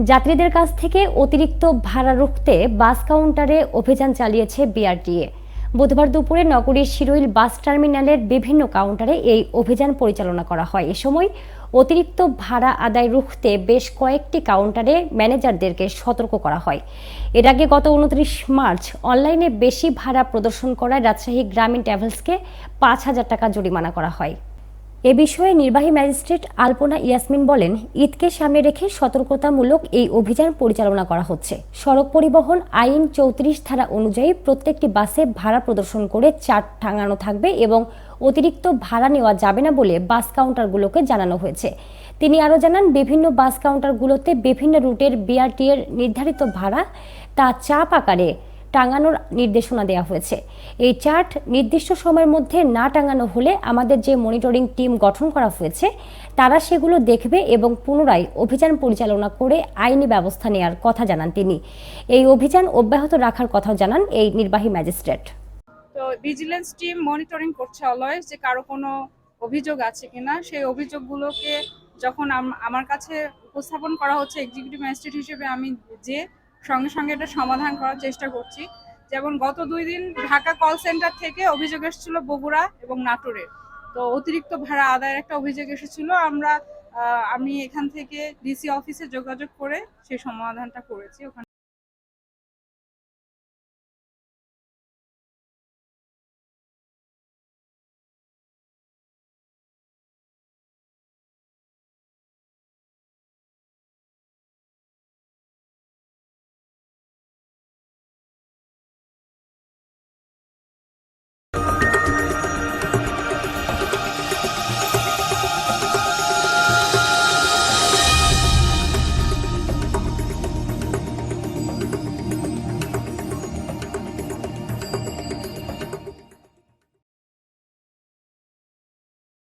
যাত্রীদের কাছ থেকে অতিরিক্ত ভাড়া রুখতে বাস কাউন্টারে অভিযান চালিয়েছে বিআরটিএ। বুধবার দুপুরে নগরীর শিরোইল বাস টার্মিনালের বিভিন্ন কাউন্টারে এই অভিযান পরিচালনা করা হয়। এ সময় অতিরিক্ত ভাড়া আদায় রুখতে বেশ কয়েকটি কাউন্টারে ম্যানেজারদেরকে সতর্ক করা হয়। এর আগে গত উনত্রিশ মার্চ অনলাইনে বেশি ভাড়া প্রদর্শন করায় রাজশাহী গ্রামীণ ট্রাভেলসকে পাঁচ হাজার টাকা জরিমানা করা হয়। এ বিষয়ে নির্বাহী ম্যাজিস্ট্রেট আলপনা ইয়াসমিন বলেন, ঈদকে সামনে রেখে সতর্কতামূলক এই অভিযান পরিচালনা করা হচ্ছে। সড়ক পরিবহন আইন চৌত্রিশ ধারা অনুযায়ী প্রত্যেকটি বাসে ভাড়া প্রদর্শন করে চার্ট টাঙানো থাকবে এবং অতিরিক্ত ভাড়া নেওয়া যাবে না বলে বাস কাউন্টারগুলোকে জানানো হয়েছে। তিনি আরও জানান, বিভিন্ন বাস কাউন্টারগুলোতে বিভিন্ন রুটের বিআরটি এর নির্ধারিত ভাড়া, তা চাপ আকারে টাঙানোর নির্দেশনা দেওয়া হয়েছে। এই চার্ট নির্দিষ্ট সময়ের মধ্যে না টাঙানো হলে আমাদের যে মনিটরিং টিম গঠন করা হয়েছে, তারা সেগুলো দেখবে এবং পুনরায় অভিযান পরিচালনা করে আইনি ব্যবস্থা নেওয়ার কথা জানান তিনি। এই অভিযান অব্যাহত রাখার কথাও জানান এই নির্বাহী ম্যাজিস্ট্রেট। তো ভিজিলেন্স টিম মনিটরিং করছে অলওয়েজ যে কারও কোনো অভিযোগ আছে কিনা, সেই অভিযোগগুলোকে যখন আমার কাছে উপস্থাপন করা হচ্ছে এক্সিকিউটিভ ম্যাজিস্ট্রেট হিসেবে আমি যে সঙ্গে সঙ্গে এটা সমাধান করার চেষ্টা করছি। যেমন গত দুই দিন ঢাকা কল সেন্টার থেকে অভিযোগ এসেছিল বগুড়া এবং নাটোরের তো অতিরিক্ত ভাড়া আদায়ের একটা অভিযোগ এসেছিল। আমরা আমি এখান থেকে ডিসি অফিসে যোগাযোগ করে সেই সমাধানটা করেছি। ওখানে